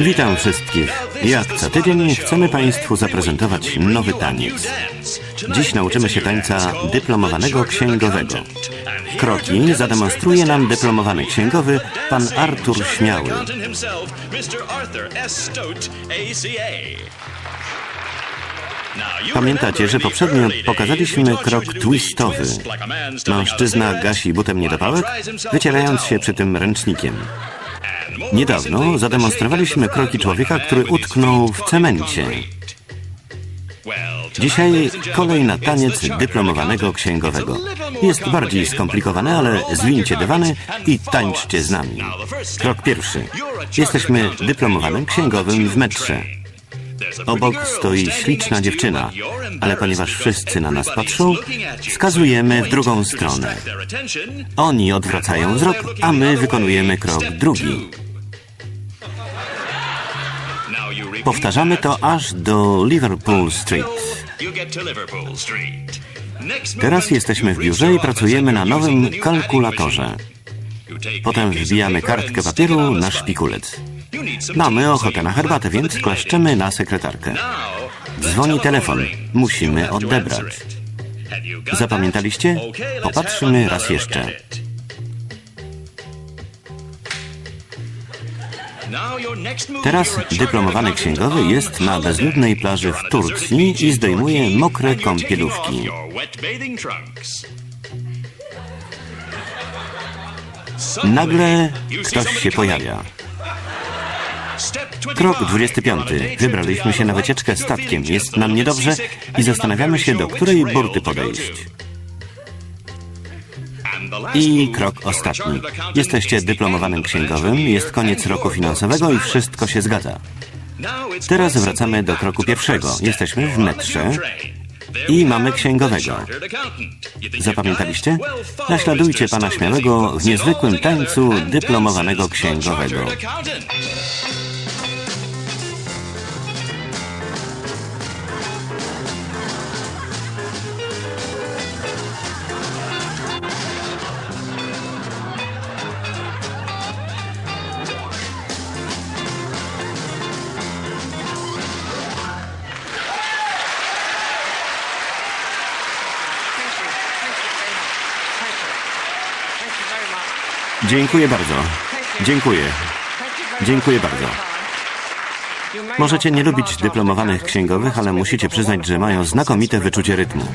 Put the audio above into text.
Witam wszystkich. Jak co tydzień chcemy Państwu zaprezentować nowy taniec. Dziś nauczymy się tańca dyplomowanego księgowego. Kroki zademonstruje nam dyplomowany księgowy pan Artur Śmiały. Pamiętacie, że poprzednio pokazaliśmy krok twistowy. Mężczyzna gasi butem niedopałek, wycierając się przy tym ręcznikiem. Niedawno zademonstrowaliśmy kroki człowieka, który utknął w cemencie. Dzisiaj kolej na taniec dyplomowanego księgowego. Jest bardziej skomplikowany, ale zwincie dywany i tańczcie z nami. Krok pierwszy. Jesteśmy dyplomowanym księgowym w metrze. Obok stoi śliczna dziewczyna, ale ponieważ wszyscy na nas patrzą, wskazujemy w drugą stronę. Oni odwracają wzrok, a my wykonujemy krok drugi. Powtarzamy to aż do Liverpool Street. Teraz jesteśmy w biurze i pracujemy na nowym kalkulatorze. Potem wbijamy kartkę papieru na szpikulec. Mamy ochotę na herbatę, więc klaszczemy na sekretarkę. Dzwoni telefon. Musimy odebrać. Zapamiętaliście? Popatrzymy raz jeszcze. Teraz dyplomowany księgowy jest na bezludnej plaży w Turcji i zdejmuje mokre kąpielówki. Nagle ktoś się pojawia. Krok 25. Wybraliśmy się na wycieczkę statkiem. Jest nam niedobrze i zastanawiamy się, do której burty podejść. I krok ostatni. Jesteście dyplomowanym księgowym, jest koniec roku finansowego i wszystko się zgadza. Teraz wracamy do kroku pierwszego. Jesteśmy w metrze i mamy księgowego. Zapamiętaliście? Naśladujcie pana Śmiałego w niezwykłym tańcu dyplomowanego księgowego. Dziękuję bardzo. Dziękuję. Dziękuję bardzo. Możecie nie lubić dyplomowanych księgowych, ale musicie przyznać, że mają znakomite wyczucie rytmu.